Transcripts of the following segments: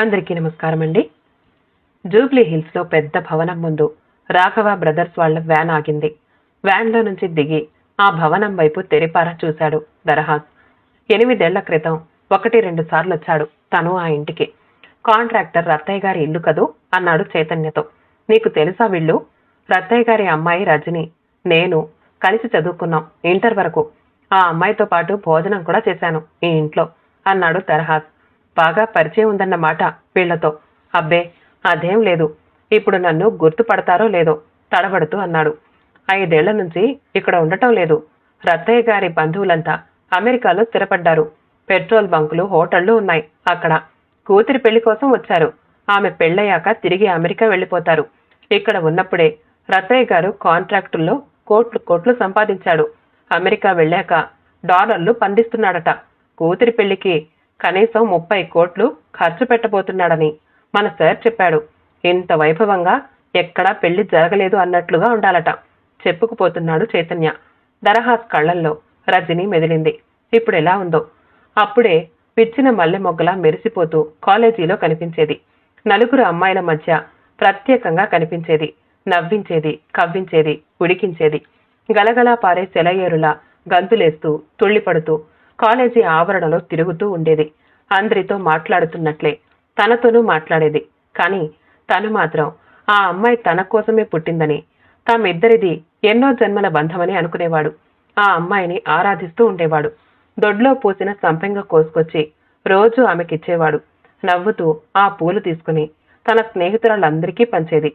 అందరికీ నమస్కారం అండి జూబ్లీ హిల్స్లో పెద్ద భవనం ముందు రాఘవ బ్రదర్స్ వాళ్ళ వ్యాన్ ఆగింది. వ్యాన్లో నుంచి దిగి ఆ భవనం వైపు తెరిపార చూశాడు దరహాస్. ఎనిమిదేళ్ళ క్రితం ఒకటి రెండు సార్లు వచ్చాడు తను ఆ ఇంటికి. కాంట్రాక్టర్ రత్తయ్య గారి ఇల్లు కదూ? అన్నాడు చైతన్యతో. నీకు తెలుసా వీళ్ళు రత్తయ్య గారి అమ్మాయి రజని నేను కలిసి చదువుకున్నాం ఇంటర్ వరకు. ఆ అమ్మాయితో పాటు భోజనం కూడా చేశాను ఈ ఇంట్లో అన్నాడు దరహాస్. బాగా పరిచయం ఉందన్నమాట వీళ్ళతో. అబ్బే అదేం లేదు. ఇప్పుడు నన్ను గుర్తుపడతారో లేదో తడబడుతూ అన్నాడు. ఐదేళ్ళ నుంచి ఇక్కడ ఉండటం లేదు. రత్తయ్య గారి బంధువులంతా అమెరికాలో స్థిరపడ్డారు. పెట్రోల్ బంకులు హోటళ్ళు ఉన్నాయి అక్కడ. కూతురి పెళ్ళి కోసం వచ్చారు. ఆమె పెళ్ళయ్యాక తిరిగి అమెరికా వెళ్ళిపోతారు. ఇక్కడ ఉన్నప్పుడే రత్తయ్య గారు కాంట్రాక్టుల్లో కోట్లు కోట్లు సంపాదించాడు. అమెరికా వెళ్ళాక డాలర్లు పండిస్తున్నాడట. కూతురి పెళ్ళికి కనీసం ముప్పై కోట్లు ఖర్చు పెట్టబోతున్నాడని మన సార్ చెప్పాడు. ఇంత వైభవంగా ఎక్కడా పెళ్ళి జరగలేదు అన్నట్లుగా ఉండాలట. చెప్పుకుపోతున్నాడు చైతన్య. దరహాస్ కళ్ళల్లో రజని మెదిలింది. ఇప్పుడు ఎలా ఉందో. అప్పుడే పిచ్చిన మల్లె మొగ్గలా మెరిసిపోతూ కాలేజీలో కనిపించేది. నలుగురు అమ్మాయిల మధ్య ప్రత్యేకంగా కనిపించేది. నవ్వించేది కవ్వించేది ఉడికించేది. గలగలా పారే సెలయేరులా గంతులేస్తూ తుళ్ళిపడుతూ కాలేజీ ఆవరణలో తిరుగుతూ ఉండేది. అందరితో మాట్లాడుతున్నట్లే. తనతోనూ మాట్లాడేది. కానీ తను మాత్రం ఆ అమ్మాయి తన కోసమే పుట్టిందని తామిద్దరిది ఎన్నో జన్మల బంధమని అనుకునేవాడు. ఆ అమ్మాయిని ఆరాధిస్తూ ఉండేవాడు. దొడ్లో పూసిన సంపెంగ కోసుకొచ్చి రోజు ఆమెకిచ్చేవాడు. నవ్వుతూ ఆ పూలు తీసుకుని తన స్నేహితురాళ్ళందరికీ పంచేది.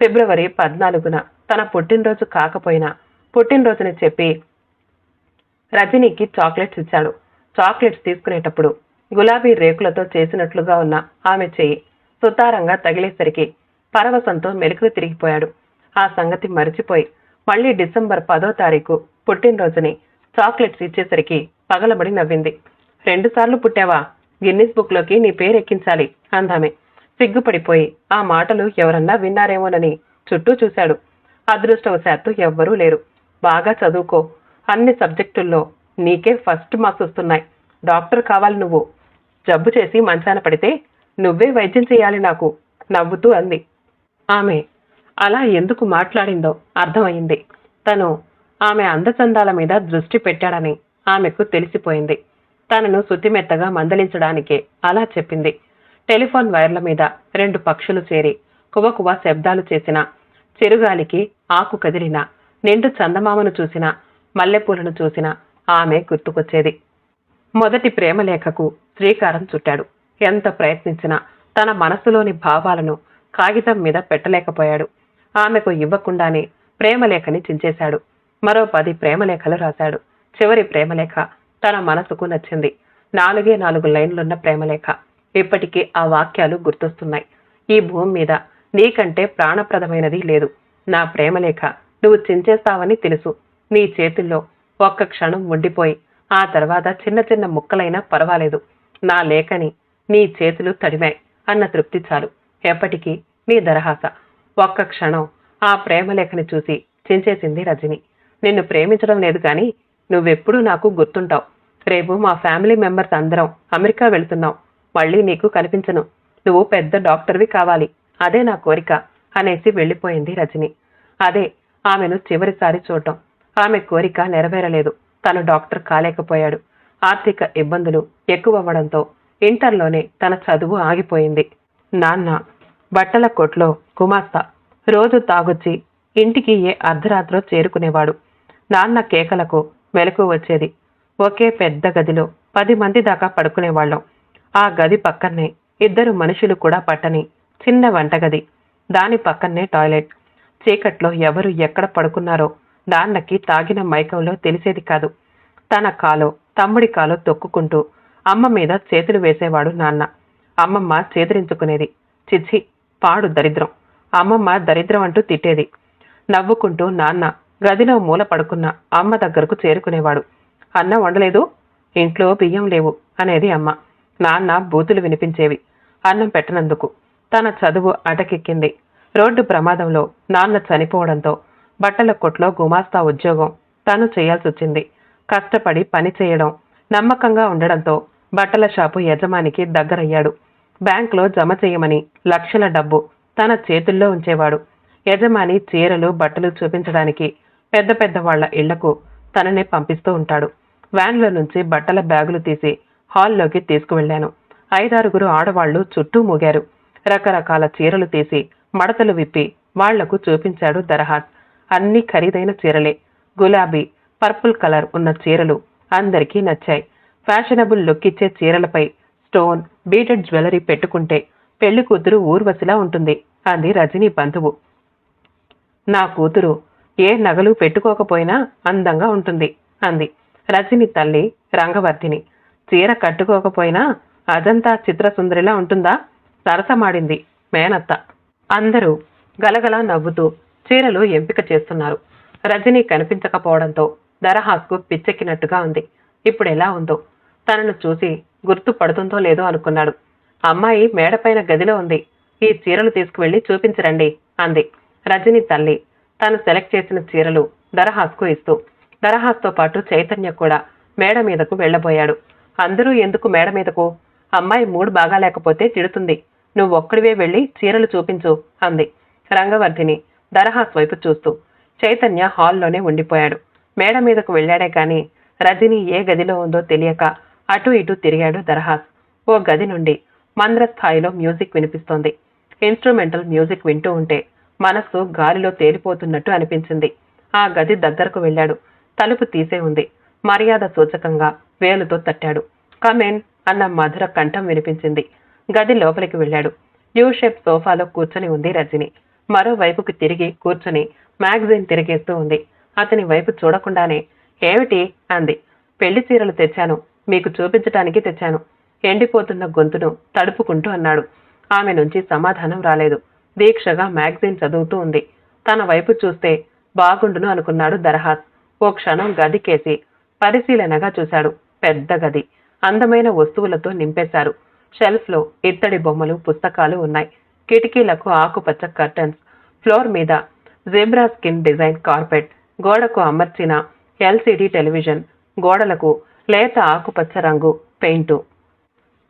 ఫిబ్రవరి పద్నాలుగున తన పుట్టినరోజు కాకపోయినా పుట్టినరోజుని చెప్పి రజనీకి చాక్లెట్స్ ఇచ్చాడు. చాక్లెట్స్ తీసుకునేటప్పుడు గులాబీ రేకులతో చేసినట్లుగా ఉన్న ఆమె చెయ్యి సుతారంగా తగిలేసరికి పరవశంతో మెలుకులు తిరిగిపోయాడు. ఆ సంగతి మరిచిపోయి మళ్ళీ డిసెంబర్ పదో తారీఖు పుట్టినరోజుని చాక్లెట్స్ ఇచ్చేసరికి పగలబడి నవ్వింది. రెండుసార్లు పుట్టావా? గిన్నిస్ బుక్లోకి నీ పేరు ఎక్కించాలి అందామె. సిగ్గుపడిపోయి ఆ మాటలు ఎవరన్నా విన్నారేమోనని చుట్టూ చూశాడు. అదృష్టవశాత్తు ఎవ్వరూ లేరు. బాగా చదువుకో అన్ని సబ్జెక్టుల్లో నీకే ఫస్ట్ మార్క్స్ వస్తున్నాయి. డాక్టర్ కావాలి నువ్వు. జబ్బు చేసి మంచాన పడితే నువ్వే వైద్యం చేయాలి నాకు. నవ్వుతూ అంది. ఆమె అలా ఎందుకు మాట్లాడిందో అర్థమైంది తను ఆమె అందచందాల మీద దృష్టి పెట్టాడని ఆమెకు తెలిసిపోయింది. తనను శుద్ధిమెత్తగా మందలించడానికే అలా చెప్పింది. టెలిఫోన్ వైర్ల మీద రెండు పక్షులు చేరి కువకువ శబ్దాలు చేసిన చిరుగాలికి ఆకు కదిలిన నిండు చందమామను చూసిన మల్లెపూలను చూసిన ఆమె గుర్తుకొచ్చేది. మొదటి ప్రేమలేఖకు శ్రీకారం చుట్టాడు. ఎంత ప్రయత్నించినా తన మనసులోని భావాలను కాగితం మీద పెట్టలేకపోయాడు. ఆమెకు ఇవ్వకుండానే ప్రేమలేఖని చించేశాడు. మరో పది ప్రేమలేఖలు రాశాడు. చివరి ప్రేమలేఖ తన మనసుకు నచ్చింది. నాలుగే నాలుగు లైన్లున్న ప్రేమలేఖ. ఇప్పటికీ ఆ వాక్యాలు గుర్తొస్తున్నాయి. ఈ భూమి మీద నీకంటే ప్రాణప్రదమైనది లేదు. నా ప్రేమలేఖ నువ్వు చించేస్తావని తెలుసు. నీ చేతుల్లో ఒక్క క్షణం ఉండిపోయి ఆ తర్వాత చిన్న చిన్న ముక్కలైనా పర్వాలేదు. నా లేఖని నీ చేతులు తడిమాయి అన్న తృప్తి చాలు. ఎప్పటికీ నీ దరహాస. ఒక్క క్షణం ఆ ప్రేమలేఖని చూసి చించేసింది రజని. నిన్ను ప్రేమించడం లేదు కానీ నువ్వెప్పుడూ నాకు గుర్తుంటావు. రేపు మా ఫ్యామిలీ మెంబర్స్ అందరం అమెరికా వెళ్తున్నాం. మళ్ళీ నీకు కనిపించను. నువ్వు పెద్ద డాక్టర్వి కావాలి. అదే నా కోరిక అనేసి వెళ్ళిపోయింది రజని. అదే ఆమెను చివరిసారి చూడటం. ఆమె కోరిక నెరవేరలేదు. తను డాక్టర్ కాలేకపోయాడు. ఆర్థిక ఇబ్బందులు ఎక్కువవ్వడంతో ఇంటర్లోనే తన చదువు ఆగిపోయింది. నాన్న బట్టల కొట్లో గుమాస్తా. రోజు తాగొచ్చి ఇంటికి ఏ అర్ధరాత్రో చేరుకునేవాడు. నాన్న కేకలకు మెలకు వచ్చేది. ఒకే పెద్ద గదిలో పది మంది దాకా పడుకునేవాళ్ళం. ఆ గది పక్కనే ఇద్దరు మనుషులు కూడా పట్టని చిన్న వంటగది. దాని పక్కనే టాయిలెట్. చీకట్లో ఎవరు ఎక్కడ పడుకున్నారో నాన్నకి తాగిన మైకంలో తెలిసేది కాదు. తన కాలో తమ్ముడి కాలో తొక్కుకుంటూ అమ్మ మీద చేతులు వేసేవాడు నాన్న. అమ్మమ్మ చేదరించుకునేది. చిచ్చి పాడు దరిద్రం. అమ్మమ్మ దరిద్రం అంటూ తిట్టేది. నవ్వుకుంటూ నాన్న గదిలో మూల పడుకున్న అమ్మ దగ్గరకు చేరుకునేవాడు. అన్నం వండలేదు ఇంట్లో బియ్యం లేవు అనేది అమ్మ. నాన్న బూతులు వినిపించేవి. అన్నం పెట్టనందుకు తన చదువు అటకెక్కింది. రోడ్డు ప్రమాదంలో నాన్న చనిపోవడంతో బట్టల కొట్లో గుమాస్తా ఉద్యోగం. తను చేయాల్సొచ్చింది. కష్టపడి పని చేయడం నమ్మకంగా ఉండడంతో బట్టల షాపు యజమానికి దగ్గరయ్యాడు. బ్యాంకులో జమ చేయమని లక్షల డబ్బు తన చేతుల్లో ఉంచేవాడు. యజమాని చీరలు బట్టలు చూపించడానికి పెద్ద పెద్ద వాళ్ళ ఇళ్ళకు తననే పంపిస్తూ ఉంటాడు. వ్యాన్లో నుంచి బట్టల బ్యాగులు తీసి హాల్లోకి తీసుకువెళ్ళాను ఐదారుగురు ఆడవాళ్ళు చుట్టూ మూగారు. రకరకాల చీరలు తీసి మడతలు విప్పి వాళ్ళకు చూపించాడు దరహాస్ అన్ని ఖరీదైన చీరలే. గులాబీ పర్పుల్ కలర్ ఉన్న చీరలు అందరికీ నచ్చాయి. ఫ్యాషనబుల్ లుక్ ఇచ్చే చీరలపై స్టోన్ బీటెడ్ జ్యువెలరీ పెట్టుకుంటే పెళ్ళి కూతురు ఊర్వశిలా ఉంటుంది. అంది రజనీ బంధువు. నా కూతురు ఏ నగలు పెట్టుకోకపోయినా అందంగా ఉంటుంది అంది రజని తల్లి రంగవర్ధిని. చీర కట్టుకోకపోయినా అజంతా చిత్రసుందరిలా ఉంటుందా? సరసమాడింది మేనత్త. అందరూ గలగల నవ్వుతూ చీరలు ఎంపిక చేస్తున్నారు. రజని కనిపించకపోవడంతో దరహాస్కు పిచ్చెక్కినట్టుగా ఉంది. ఇప్పుడు ఎలా ఉందో? తనను చూసి గుర్తుపడుతుందో లేదో అనుకున్నాడు. అమ్మాయి మేడపైన గదిలో ఉంది. ఈ చీరలు తీసుకువెళ్ళి చూపించరండి అంది. రజని తల్లి తాను సెలెక్ట్ చేసిన చీరలు దరహాస్కు ఇస్తూ దరహాస్తో పాటు చైతన్య కూడా మేడ మీదకు వెళ్ళబోయాడు అందరూ ఎందుకు మేడ మీదకు? అమ్మాయి మూడు బాగాలేకపోతే తిడుతుంది. నువ్వు ఒక్కడివే వెళ్ళి చీరలు చూపించు అంది. రంగవర్ధిని దరహాస్ వైపు చూస్తూ చైతన్య హాల్లోనే ఉండిపోయాడు. మేడ మీదకు వెళ్ళాడే కాని రజని ఏ గదిలో ఉందో తెలియక అటు ఇటు తిరిగాడు దరహాస్. ఓ గది నుండి మంద్ర స్థాయిలో మ్యూజిక్ వినిపిస్తోంది. ఇన్స్ట్రుమెంటల్ మ్యూజిక్ వింటూ ఉంటే మనస్సు గాలిలో తేలిపోతున్నట్టు అనిపించింది. ఆ గది దగ్గరకు వెళ్ళాడు. తలుపు తీసే ఉంది. మర్యాద సూచకంగా వేలుతో తట్టాడు. కమెన్ అన్న మధుర కంఠం వినిపించింది. గది లోపలికి వెళ్ళాడు. యూ షేప్ సోఫాలో కూర్చొని ఉంది రజని. మరోవైపుకి తిరిగి కూర్చొని మ్యాగజైన్ తిరిగేస్తూ ఉంది. అతని వైపు చూడకుండానే ఏమిటి? అంది. పెళ్ళి చీరలు తెచ్చాను. మీకు చూపించటానికి తెచ్చాను. ఎండిపోతున్న గొంతును తడుపుకుంటూ అన్నాడు. ఆమె నుంచి సమాధానం రాలేదు. దీక్షగా మ్యాగజైన్ చదువుతూ ఉంది. తన వైపు చూస్తే బాగుండును అనుకున్నాడు దరహాస్. ఓ క్షణం గదికేసి పరిశీలనగా చూశాడు. పెద్ద గది. అందమైన వస్తువులతో నింపేశారు. షెల్ఫ్లో ఇత్తడి బొమ్మలు పుస్తకాలు ఉన్నాయి. కిటికీలకు ఆకుపచ్చ కర్టన్స్ ఫ్లోర్ మీద జెబ్రా స్కిన్ డిజైన్ కార్పెట్ గోడకు అమర్చిన ఎల్సిడి టెలివిజన్ గోడలకు లేత ఆకుపచ్చ రంగు పెయింటు.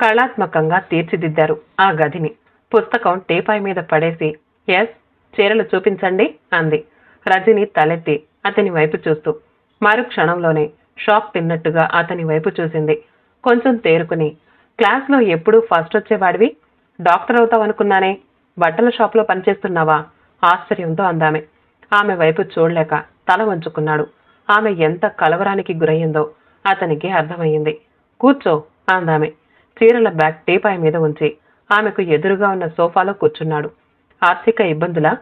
కళాత్మకంగా తీర్చిదిద్దారు ఆ గదిని. పుస్తకం టీపాయ్ మీద పడేసి ఎస్ చీరలు చూపించండి అంది. రజని తలెత్తి అతని వైపు చూస్తూ మరు క్షణంలోనే షాక్ తిన్నట్టుగా అతని వైపు చూసింది. కొంచెం తేరుకుని క్లాస్లో ఎప్పుడూ ఫస్ట్ వచ్చేవాడివి? డాక్టర్ అవుతావనుకున్నానే? బట్టల షాప్లో పనిచేస్తున్నావా? ఆశ్చర్యంతో అందామె. ఆమె వైపు చూడలేక తల వంచుకున్నాడు. ఆమె ఎంత కలవరానికి గురయ్యిందో అతనికి అర్థమయ్యింది. కూర్చో అందామె. చీరల బ్యాగ్ టీపాయ మీద ఉంచి ఆమెకు ఎదురుగా ఉన్న సోఫాలో కూర్చున్నాడు. ఆర్థిక ఇబ్బందుల?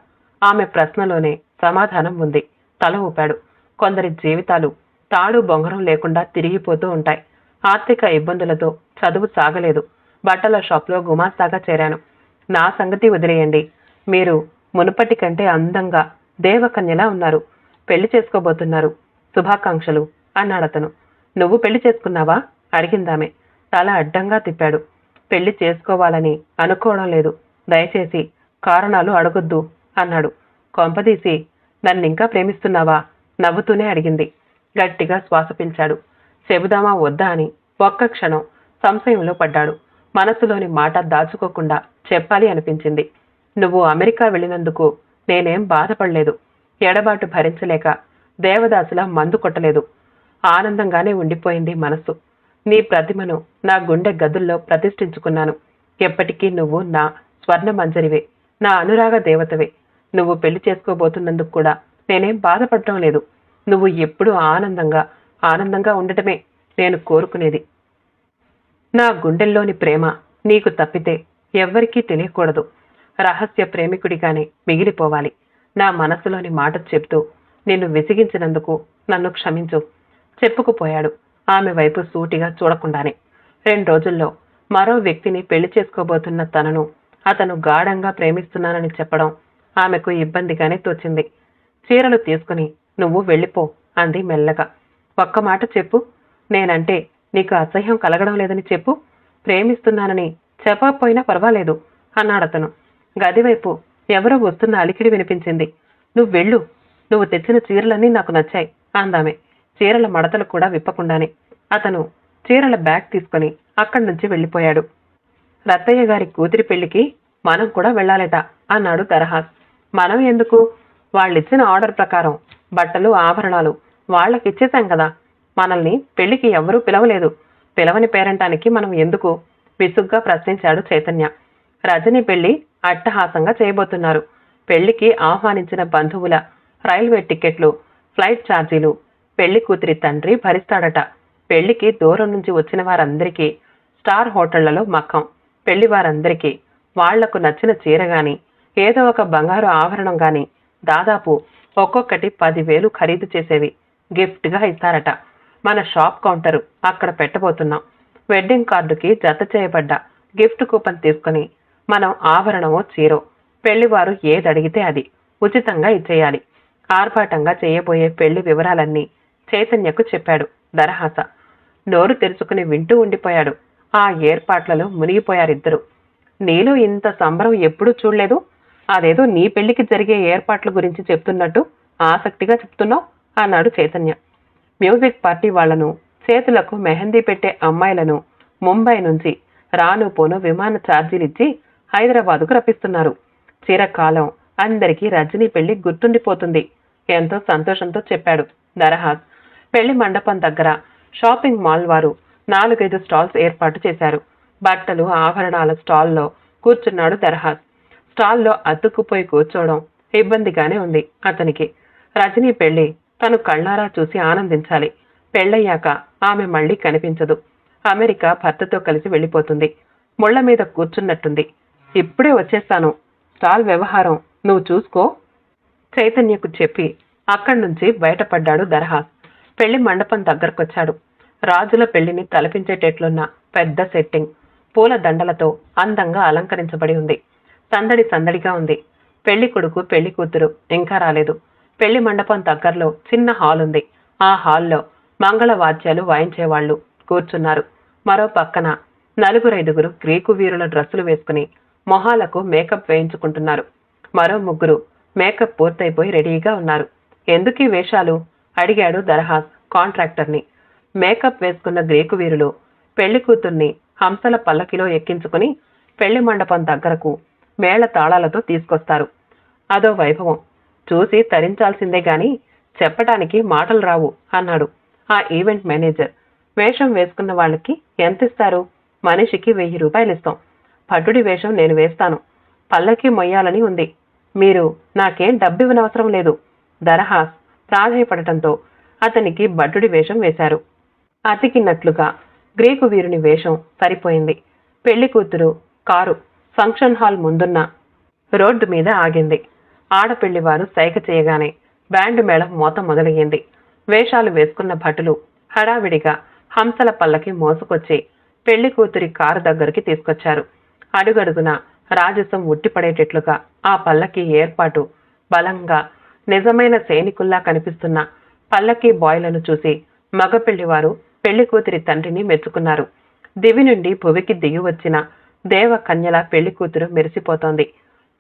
ఆమె ప్రశ్నలోనే సమాధానం ఉంది. తల ఊపాడు. కొందరి జీవితాలు తాడు బొంగరం లేకుండా తిరిగిపోతూ ఉంటాయి. ఆర్థిక ఇబ్బందులతో చదువు సాగలేదు. బట్టల షాప్లో గుమాస్తాగా చేరాను. నా సంగతి వదిలేయండి. మీరు మునుపటి కంటే అందంగా దేవకన్యలా ఉన్నారు. పెళ్ళి చేసుకోబోతున్నారు. శుభాకాంక్షలు అన్నాడతను నువ్వు పెళ్ళి చేసుకున్నావా? అడిగిందామె. తల అడ్డంగా తిప్పాడు. పెళ్ళి చేసుకోవాలని అనుకోవడం లేదు. దయచేసి కారణాలు అడగొద్దు అన్నాడు. కొంపదీసి నన్నింకా ప్రేమిస్తున్నావా? నవ్వుతూనే అడిగింది. గట్టిగా శ్వాస పీల్చాడు. చెబుదామా వద్దా అని ఒక్క క్షణం సంశయంలో పడ్డాడు. మనసులోని మాట దాచుకోకుండా చెప్పాలి అనిపించింది. నువ్వు అమెరికా వెళ్ళినందుకు నేనేం బాధపడలేదు. ఎడబాటు భరించలేక దేవదాసులా మందు కొట్టలేదు. ఆనందంగానే ఉండిపోయింది మనస్సు నీ ప్రతిమను నా గుండె గదుల్లో ప్రతిష్ఠించుకున్నాను. ఎప్పటికీ నువ్వు నా స్వర్ణ మంజరివే నా అనురాగ దేవతవే. నువ్వు పెళ్ళి చేసుకోబోతున్నందుకు కూడా నేనేం బాధపడటం లేదు. నువ్వు ఎప్పుడూ ఆనందంగా ఆనందంగా ఉండటమే నేను కోరుకునేది. నా గుండెల్లోని ప్రేమ నీకు తప్పితే ఎవ్వరికీ తెలియకూడదు. రహస్య ప్రేమికుడిగానే మిగిలిపోవాలి. నా మనసులోని మాట చెప్తూ నిన్ను విసిగించినందుకు నన్ను క్షమించు. చెప్పుకుపోయాడు. ఆమె వైపు సూటిగా చూడకుండానే. రెండు రోజుల్లో మరో వ్యక్తిని పెళ్ళి చేసుకోబోతున్న తనను అతను గాఢంగా ప్రేమిస్తున్నానని చెప్పడం ఆమెకు ఇబ్బందిగానే తోచింది. చీరలు తీసుకుని నువ్వు వెళ్ళిపో అంది మెల్లగా. ఒక్క మాట చెప్పు. నేనంటే నీకు అసహ్యం కలగడం లేదని చెప్పు. ప్రేమిస్తున్నానని చెప్పకపోయినా పర్వాలేదు అన్నాడతను గదివైపు ఎవరో వస్తున్న అలికిడి వినిపించింది. నువ్వు వెళ్ళు నువ్వు తెచ్చిన చీరలన్నీ నాకు నచ్చాయి అందామే. చీరల మడతలు కూడా విప్పకుండానే. అతను చీరల బ్యాగ్ తీసుకుని అక్కడి నుంచి వెళ్ళిపోయాడు. రత్తయ్య గారి కూతురి పెళ్ళికి మనం కూడా వెళ్ళాలట అన్నాడు దరహాస్ మనం ఎందుకు? వాళ్ళిచ్చిన ఆర్డర్ ప్రకారం బట్టలు ఆభరణాలు వాళ్ళకిచ్చేశాం కదా మనల్ని పెళ్ళికి ఎవరూ పిలవలేదు. పిలవని పేరంటానికి మనం ఎందుకు? విసుగ్గా ప్రశ్నించాడు చైతన్య. రజని పెళ్ళి అట్టహాసంగా చేయబోతున్నారు. పెళ్ళికి ఆహ్వానించిన బంధువుల రైల్వే టికెట్లు ఫ్లైట్ ఛార్జీలు పెళ్ళి కూతురి తండ్రి భరిస్తాడట. పెళ్ళికి దూరం నుంచి వచ్చిన వారందరికీ స్టార్ హోటళ్ళలో మక్కం పెళ్ళి వారందరికీ వాళ్ళకు నచ్చిన చీర గాని ఏదో ఒక బంగారు ఆభరణం గాని దాదాపు ఒక్కొక్కటి పదివేలు ఖరీదు చేసేవి గిఫ్ట్గా ఇస్తారట. మన షాప్ కౌంటరు. అక్కడ పెట్టబోతున్నాం. వెడ్డింగ్ కార్డుకి జత చేయబడ్డ గిఫ్ట్ కూపన్ తీసుకుని మనం ఆభరణమో చీరో పెళ్ళివారు ఏది అడిగితే అది ఉచితంగా ఇచ్చేయాలి. ఆర్భాటంగా చేయబోయే పెళ్ళి వివరాలన్నీ చైతన్యకు చెప్పాడు దరహాస నోరు తెరుచుకుని వింటూ ఉండిపోయాడు. ఆ ఏర్పాట్లలో మునిగిపోయారిద్దరు. నీలో ఇంత సంబరం ఎప్పుడూ చూడలేదు? అదేదో నీ పెళ్ళికి జరిగే ఏర్పాట్ల గురించి చెప్తున్నట్టు ఆసక్తిగా చెప్తున్నావు? అన్నాడు చైతన్య. మ్యూజిక్ పార్టీ వాళ్ళను చేతులకు మెహందీ పెట్టే అమ్మాయిలను ముంబై నుంచి రాను పోను విమాన ఛార్జీలిచ్చి హైదరాబాదుకు రప్పిస్తున్నారు. చిరకాలం అందరికీ రజనీ పెళ్ళి గుర్తుండిపోతుంది ఎంతో సంతోషంతో చెప్పాడు నరహాస్. పెళ్ళి మండపం దగ్గర షాపింగ్ మాల్ వారు నాలుగైదు స్టాల్స్ ఏర్పాటు చేశారు. బట్టలు ఆభరణాల స్టాల్లో కూర్చున్నాడు దరహాస్ స్టాల్లో అతుక్కుపోయి కూర్చోవడం ఇబ్బందిగానే ఉంది అతనికి. రజనీ పెళ్ళి తను కళ్ళారా చూసి ఆనందించాలి. పెళ్ళయ్యాక ఆమె మళ్ళీ కనిపించదు. అమెరికా భర్తతో కలిసి వెళ్ళిపోతుంది. ముళ్ళ మీద కూర్చున్నట్టుంది. ఇప్పుడే వచ్చేస్తాను. స్టాల్ వ్యవహారం. నువ్వు చూసుకో. చైతన్యకు చెప్పి అక్కడి నుంచి బయటపడ్డాడు దర్హాస్ పెళ్ళి మండపం దగ్గరకొచ్చాడు. రాజుల పెళ్ళిని తలపించేటట్లున్న పెద్ద సెట్టింగ్. పూల దండలతో అందంగా అలంకరించబడి ఉంది. సందడి సందడిగా ఉంది. పెళ్ళి కొడుకు పెళ్ళి కూతురు ఇంకా రాలేదు. పెళ్ళి మండపం దగ్గరలో చిన్న హాల్ ఉంది. ఆ హాల్లో మంగళ వాద్యాలు వాయించేవాళ్ళు కూర్చున్నారు. మరో పక్కన నలుగురైదుగురు గ్రీకు వీరుల డ్రెస్సులు వేసుకుని మొహాలకు మేకప్ వేయించుకుంటున్నారు. మరో ముగ్గురు మేకప్ పూర్తయిపోయి రెడీగా ఉన్నారు. ఎందుకీ వేషాలు? అడిగాడు దరహాస్ కాంట్రాక్టర్ని. మేకప్ వేసుకున్న గ్రీకు వీరులు పెళ్ళి కూతుర్ని హంసల పల్లకిలో ఎక్కించుకుని పెళ్ళి మండపం దగ్గరకు మేళ తాళాలతో తీసుకొస్తారు. అదో వైభవం. చూసి తరించాల్సిందే గాని చెప్పటానికి మాటలు రావు అన్నాడు ఆ ఈవెంట్ మేనేజర్. వేషం వేసుకున్న వాళ్ళకి ఎంత ఇస్తారు మనిషికి వెయ్యి రూపాయలు ఇస్తాం. భటుడి వేషం నేను వేస్తాను. పల్లకి మొయ్యాలని ఉంది. మీరు నాకేం డబ్బు ఇవ్వనవసరం లేదు. దరహాస్ ప్రాధాయపడటంతో అతనికి భటుడి వేషం వేశారు. అతికినట్లుగా గ్రీకు వీరుని వేషం సరిపోయింది. పెళ్ళి కూతురు కారు ఫంక్షన్ హాల్ ముందున్న రోడ్డు మీద ఆగింది. ఆడపెళ్ళివారు సైగ చేయగానే బ్యాండ్ మేళం మోత మొదలయ్యింది. వేషాలు వేసుకున్న భటులు హడావిడిగా హంసల పల్లకి మోసుకొచ్చి పెళ్ళి కూతురి కారు దగ్గరికి తీసుకొచ్చారు. అడుగడుగున రాజసం ఉట్టిపడేటట్లుగా ఆ పల్లకి ఏర్పాటు బలంగా నిజమైన సైనికుల్లా కనిపిస్తున్న పల్లకి బాయ్లను చూసి మగపెళ్ళివారు పెళ్ళి కూతురి తండ్రిని మెచ్చుకున్నారు. దివి నుండి భువికి దిగి వచ్చిన దేవ కన్యల పెళ్ళి కూతురు మెరిసిపోతోంది.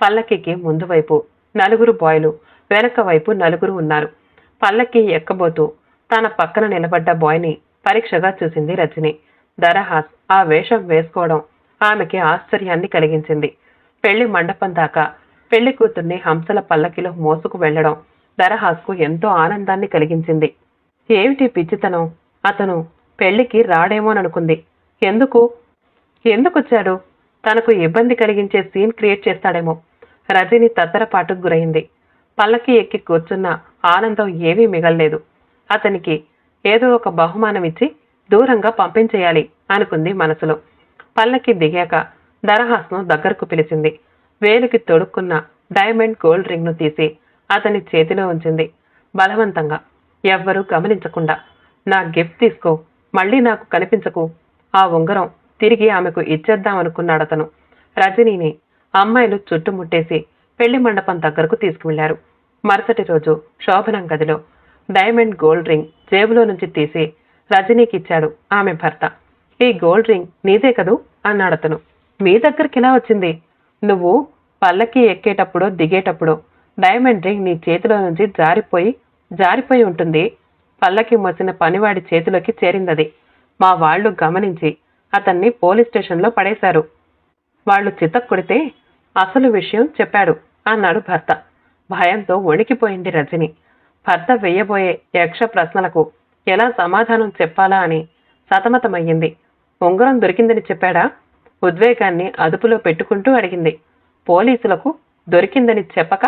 పల్లకికి ముందు వైపు నలుగురు బాయ్లు. వెనక వైపు నలుగురు ఉన్నారు. పల్లకి ఎక్కబోతూ తన పక్కన నిలబడ్డ బాయ్ని పరీక్షగా చూసింది రజని. దరహాస్ ఆ వేషం వేసుకోవడం ఆమెకి ఆశ్చర్యాన్ని కలిగించింది. పెళ్ళి మండపం దాకా పెళ్ళి కూతుర్ని హంసల పల్లకిలో మోసుకు వెళ్ళడం దరహాస్కు ఎంతో ఆనందాన్ని కలిగించింది. ఏమిటి పిచ్చితనం? అతను పెళ్ళికి రాడేమోననుకుంది. ఎందుకు? ఎందుకొచ్చాడు? తనకు ఇబ్బంది కలిగించే సీన్ క్రియేట్ చేస్తాడేమో. రజని తత్తరపాటుకు గురైంది. పల్లకి ఎక్కి కూర్చున్న ఆనందం ఏమీ మిగల్లేదు. అతనికి ఏదో ఒక బహుమానం ఇచ్చి దూరంగా పంపించేయాలి అనుకుంది మనసులో. పల్లకి దిగాక దరహాస్ను దగ్గరకు పిలిచింది. వేలికి తొడుక్కున్న డైమండ్ గోల్డ్ రింగ్ను తీసి అతని చేతిలో ఉంచింది. బలవంతంగా ఎవ్వరూ గమనించకుండా నా గిఫ్ట్ తీసుకో మళ్ళీ నాకు కనిపించకు ఆ ఉంగరం తిరిగి ఆమెకు ఇచ్చేద్దామనుకున్నాడతను. రజనీని అమ్మాయిలు చుట్టుముట్టేసి పెళ్ళి మండపం దగ్గరకు తీసుకువెళ్ళారు. మరుసటి రోజు శోభనం గదిలో డైమండ్ గోల్డ్ రింగ్ జేబులో నుంచి తీసి రజనీకి ఇచ్చాడు ఆమె భర్త. ఈ గోల్డ్ రింగ్ నీదే కదూ? అన్నాడతను మీ దగ్గరికి ఎలా వచ్చింది? నువ్వు పల్లకి ఎక్కేటప్పుడో దిగేటప్పుడో డైమండ్ రింగ్ నీ చేతిలో నుంచి జారిపోయి జారిపోయి ఉంటుంది. పల్లకి మోసిన పనివాడి చేతిలోకి చేరిందది. మా వాళ్ళు గమనించి అతన్ని పోలీస్ స్టేషన్లో పడేశారు. వాళ్ళు చితక్కొడితే అసలు విషయం చెప్పాడు అన్నాడు భర్త. భయంతో వణికిపోయింది రజని. భర్త వేయబోయే యక్ష ప్రశ్నలకు ఎలా సమాధానం చెప్పాలా అని సతమతమయ్యింది. ఉంగరం దొరికిందని చెప్పాడా? ఉద్వేగాన్ని అదుపులో పెట్టుకుంటూ అడిగింది. పోలీసులకు దొరికిందని చెప్పక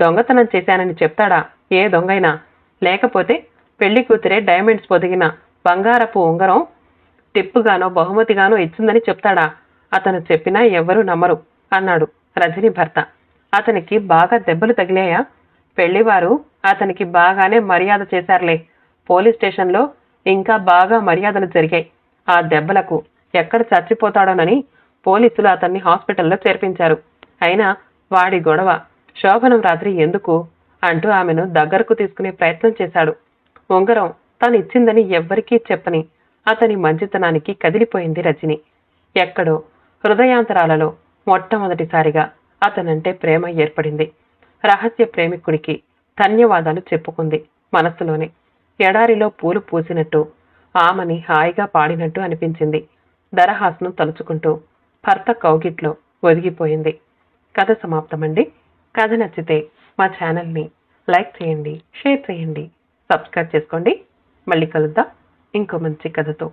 దొంగతనం చేశానని చెప్తాడా? ఏ దొంగైనా? లేకపోతే పెళ్ళి కూతురే డైమండ్స్ పొదిగిన బంగారపు ఉంగరం టిప్పుగానో బహుమతిగానో ఇచ్చిందని చెప్తాడా? అతను చెప్పినా ఎవ్వరూ నమ్మరు అన్నాడు రజని భర్త. అతనికి బాగా దెబ్బలు తగిలాయా? పెళ్ళివారు అతనికి బాగానే మర్యాద చేశారులే. పోలీస్ స్టేషన్లో ఇంకా బాగా మర్యాదలు జరిగాయి. ఆ దెబ్బలకు ఎక్కడ చచ్చిపోతాడోనని పోలీసులు అతన్ని హాస్పిటల్లో చేర్పించారు. అయినా వాడి గొడవ శోభనం రాత్రి ఎందుకు అంటూ ఆమెను దగ్గరకు తీసుకునే ప్రయత్నం చేశాడు. ఉంగరం తను ఇచ్చిందని ఎవ్వరికీ చెప్పని అతని మంచితనానికి కదిలిపోయింది రజని. ఎక్కడో హృదయాంతరాలలో మొట్టమొదటిసారిగా అతనంటే ప్రేమ ఏర్పడింది. రహస్య ప్రేమికుడికి ధన్యవాదాలు చెప్పుకుంది మనస్సులోనే ఎడారిలో పూలు పూసినట్టు ఆమెని హాయిగా పాడినట్టు అనిపించింది దరహాస్ను తలుచుకుంటూ. భర్త కౌగిట్లో ఒదిగిపోయింది. కథ సమాప్తమండి. కథ నచ్చితే మా ఛానల్ని లైక్ చేయండి షేర్ చేయండి సబ్స్క్రైబ్ చేసుకోండి. మళ్ళీ కలుద్దాం. ఇంకో మంచి కథతో.